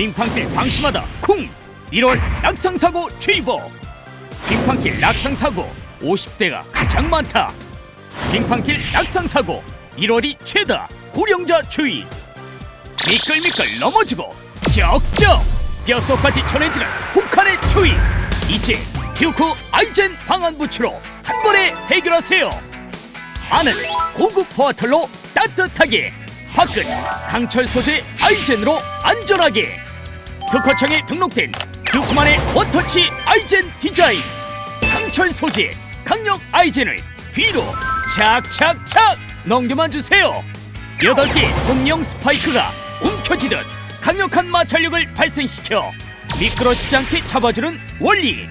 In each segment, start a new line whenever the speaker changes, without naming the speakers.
빙판길 방심하다 쿵! 1월 낙상사고 주의보! 빙판길 낙상사고 50대가 가장 많다! 빙판길 낙상사고 1월이 최다! 고령자 주의 미끌미끌 넘어지고 쩍쩍! 뼛속까지 전해지는 혹한의 주의 이제 듀크 아이젠 방안부치로 한 번에 해결하세요! 안은 고급 포화털로 따뜻하게! 밖은 강철 소재 아이젠으로 안전하게 특허청에 등록된 듀크만의 원터치 아이젠 디자인. 강철 소재 강력 아이젠을 뒤로 착착착 넘겨만 주세요. 여덟 개 동령 스파이크가 움켜쥐듯 강력한 마찰력을 발생시켜 미끄러지지 않게 잡아주는 원리.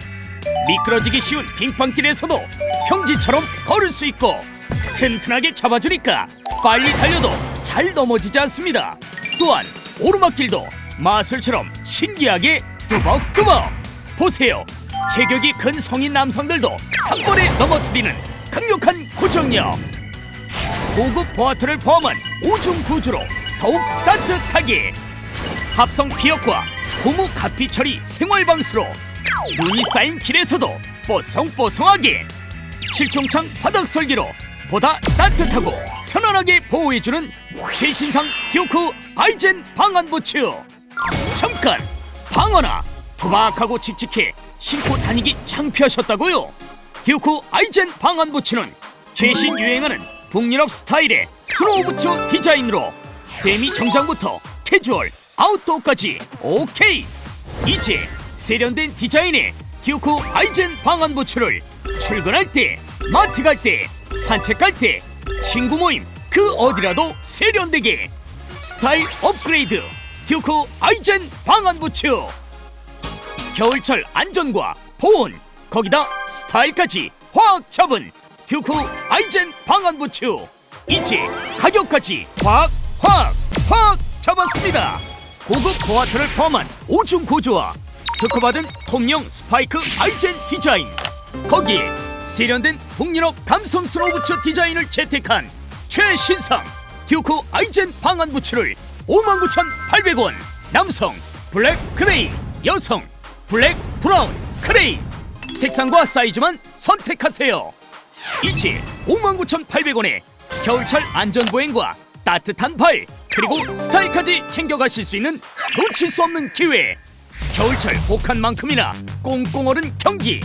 미끄러지기 쉬운 빙판길에서도 평지처럼 걸을 수 있고 튼튼하게 잡아주니까 빨리 달려도 잘 넘어지지 않습니다. 또한 오르막길도 마술처럼 신기하게 뚜벅뚜벅. 보세요. 체격이 큰 성인 남성들도 한 번에 넘어뜨리는 강력한 고정력. 고급 보아트를 포함한 오중 구조로 더욱 따뜻하게. 합성 피혁과 고무 가피 처리 생활 방수로 눈이 쌓인 길에서도 뽀송뽀송하게 칠중창 바닥 설계로 보다 따뜻하고 편안하게 보호해주는 최신상 듀크 아이젠 방안 부츠 잠깐! 방어나 투박하고 칙칙해 신고 다니기 창피하셨다고요? 듀크 아이젠 방안 부츠는 최신 유행하는 북유럽 스타일의 스로우 부츠 디자인으로 세미 정장부터 캐주얼 아웃도어까지 오케이! 이제 세련된 디자인의 듀크 아이젠 방안 부츠를 출근할 때 마트 갈 때 산책 갈때 친구 모임 그 어디라도 세련되게 스타일 업그레이드 듀크 아이젠 방안 부츠. 겨울철 안전과 보온 거기다 스타일까지 확 잡은 듀크 아이젠 방안 부츠. 이제 가격까지 확확확 잡았습니다. 고급 보아트를 포함한 오중 고조와 특허받은 통영 스파이크 아이젠 디자인. 거기에 세련된 북유럽 감성스러운 부츠 디자인을 채택한 최신상 듀크 아이젠 방안 부츠를 59,800원. 남성 블랙 그레이. 여성 블랙 브라운 그레이. 색상과 사이즈만 선택하세요. 이제 59,800원에 겨울철 안전보행과 따뜻한 발 그리고 스타일까지 챙겨가실 수 있는 놓칠 수 없는 기회. 겨울철 혹한 만큼이나 꽁꽁 얼은 경기.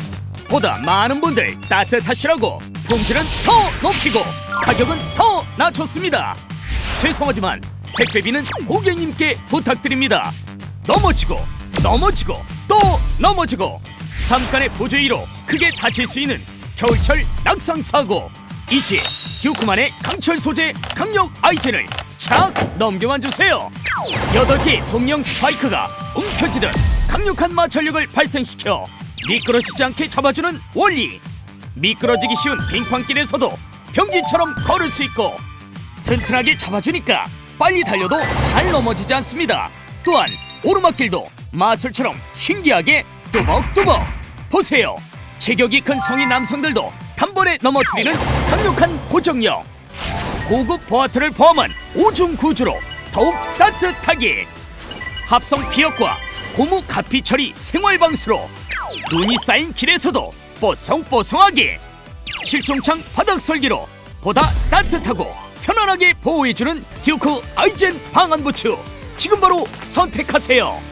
보다 많은 분들 따뜻하시라고 품질은 더 높이고 가격은 더 낮췄습니다. 죄송하지만 택배비는 고객님께 부탁드립니다. 넘어지고 넘어지고 또 넘어지고. 잠깐의 보조위로 크게 다칠 수 있는 겨울철 낙상 사고. 이제 듀크만의 강철 소재 강력 아이젠을 착 넘겨만 주세요. 여덟 개 동령 스파이크가 움켜쥐듯 강력한 마찰력을 발생시켜 미끄러지지 않게 잡아주는 원리. 미끄러지기 쉬운 빙판길에서도 평지처럼 걸을 수 있고 튼튼하게 잡아주니까 빨리 달려도 잘 넘어지지 않습니다. 또한 오르막길도 마술처럼 신기하게 뚜벅뚜벅 보세요. 체격이 큰 성인 남성들도 단번에 넘어뜨리는 강력한 고정력. 고급 보아트를 포함한 오중 구조로 더욱 따뜻하게 합성 피혁과 고무 가피 처리 생활 방수로 눈이 쌓인 길에서도 뽀송뽀송하게 실종창 바닥 설계로 보다 따뜻하고 편안하게 보호해주는 듀크 아이젠 방안 부츠 지금 바로 선택하세요.